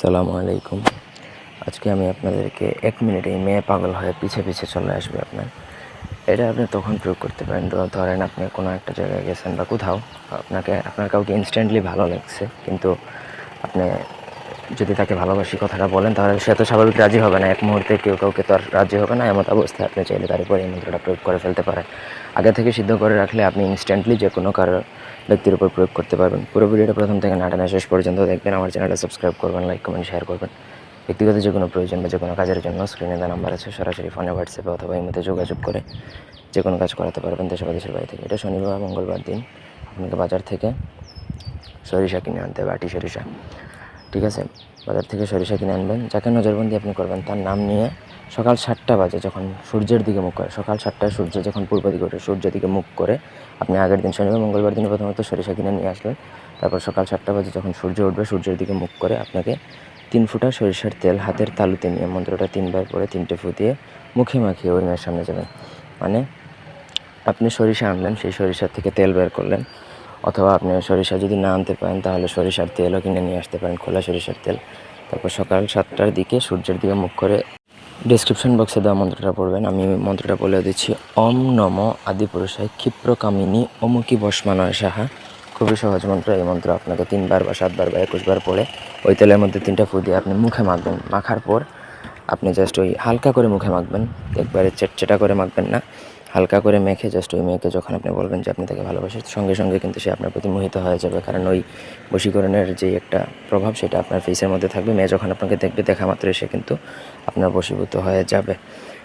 আসসালামু আলাইকুম। আজকে আমি আপনাদেরকে এক মিনিটে মেয়ে পাগল হয়ে পিছে পিছে চলে আসবে আপনার। এটা আপনি তখন প্রয়োগ করতে পারেন। ধরেন আপনি কোনো একটা জায়গায় গেছেন বা কোথাও। আপনাকে, আপনার কাউকে ইনস্ট্যান্টলি ভালো লাগছে, কিন্তু আপনি যদি তাকে ভালোবাসি কথাটা বলেন, তাহলে সে তো স্বাভাবিক রাজি হবে না। এক মুহূর্তে কেউ কাউকে তো আর রাজি হবে না, এমন অবস্থায় আপনি চাইলে তার উপর এই মন্ত্রটা প্রয়োগ করে ফেলতে পারেন। আগে থেকে সিদ্ধ করে রাখলে আপনি ইনস্ট্যান্টলি যে কোনো কারও ব্যক্তির উপর প্রয়োগ করতে পারবেন। পুরো ভিডিওটা প্রথম থেকে নাটানা শেষ পর্যন্ত দেখবেন। আমার চ্যানেলটা সাবস্ক্রাইব করবেন লাইক কমেন্ট শেয়ার করবেন। ব্যক্তিগত যে কোনো প্রয়োজন বা যে কোনো কাজের জন্য স্ক্রিনে দেওয়া নাম্বার আছে, সরাসরি ফোনে হোয়াটসঅ্যাপে অথবা মধ্যে যোগাযোগ করে যে কোনো কাজ করাতে পারবেন দেশ বা দেশের বাইরে থেকে। এটা শনিবার মঙ্গলবার দিন। আপনাকে বাজার থেকে সরিষা কিনে আনতে হবে, আটি সরিষা। ঠিক আছে? বাজার থেকে সরিষা কিনে আনবেন। যাকে নজরবন্দি আপনি করবেন, তার নাম নিয়ে সকাল সাতটা বাজে যখন সূর্যের দিকে মুখ করে, সকাল সাতটায় সূর্য যখন পূর্ব দিকে ওঠে, সূর্য দিকে মুখ করে আপনি আগের দিন শনিবার, মঙ্গলবার দিনে প্রথমত সরিষা কিনে নিয়ে আসলেন। তারপর সকাল সাতটা বাজে যখন সূর্য উঠবে, সূর্যের দিকে মুখ করে আপনাকে তিন ফুটা সরিষার তেল হাতের তালুতে নিয়ে মন্ত্রটা তিনবার পরে তিনটে ফুটিয়ে মুখে মাখিয়ে ওই মেয়ের সামনে যাবেন। মানে আপনি সরিষা আনলেন, সেই সরিষার থেকে তেল বের করলেন। অথবা আপনি সরিষা যদি না আনতে পারেন, তাহলে সরিষার তেলও কিনে নিয়ে আসতে পারেন, খোলা সরিষার তেল। তারপর সকাল সাতটার দিকে সূর্যের দিকে মুখ করে ডিসক্রিপশন বক্সে দেওয়া মন্ত্রটা পড়বেন। আমি মন্ত্রটা বলে দিচ্ছি, ওম নম আদিপুরুষায় ক্ষিপ্র কামিনী অমুকি বসমানয় সাহা। খুবই সহজ মন্ত্র, এই মন্ত্র আপনাকে তিনবার বা সাতবার বা একুশবার পড়ে ওই তেলের মধ্যে তিনটা ফু দিয়ে আপনি মুখে মাখবেন। মাখার পর আপনি জাস্ট ওই হালকা করে মুখে মাখবেন, একবারে চেটচেটা করে মাখবেন না। হালকা করে মেখে জাস্ট ওই মেয়েকে যখন আপনি বলবেন যে আপনি তাকে ভালোবাসেন, সঙ্গে সঙ্গে কিন্তু সে আপনার প্রতি মোহিত হয়ে যাবে। কারণ ওই বশীকরণের যে একটা প্রভাব, সেটা আপনার ফেসের মধ্যে থাকবে। মেয়ে যখন আপনাকে দেখবে, দেখা মাত্রই সে কিন্তু আপনার বশীভূত হয়ে যাবে।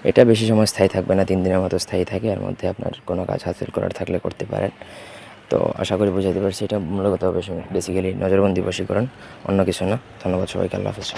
এটা বেশি সময় স্থায়ী থাকবে না, তিন দিনের মতো স্থায়ী থাকে। এর মধ্যে আপনার কোনো কাজ হাসিল করার থাকলে করতে পারেন। তো আশা করি বুঝাতে পারছি, এটা মূলত বেসিক্যালি নজরবন্দি বশীকরণ, অন্য কিছু না। ধন্যবাদ সবাইকে, আল্লাহ হাফিজ।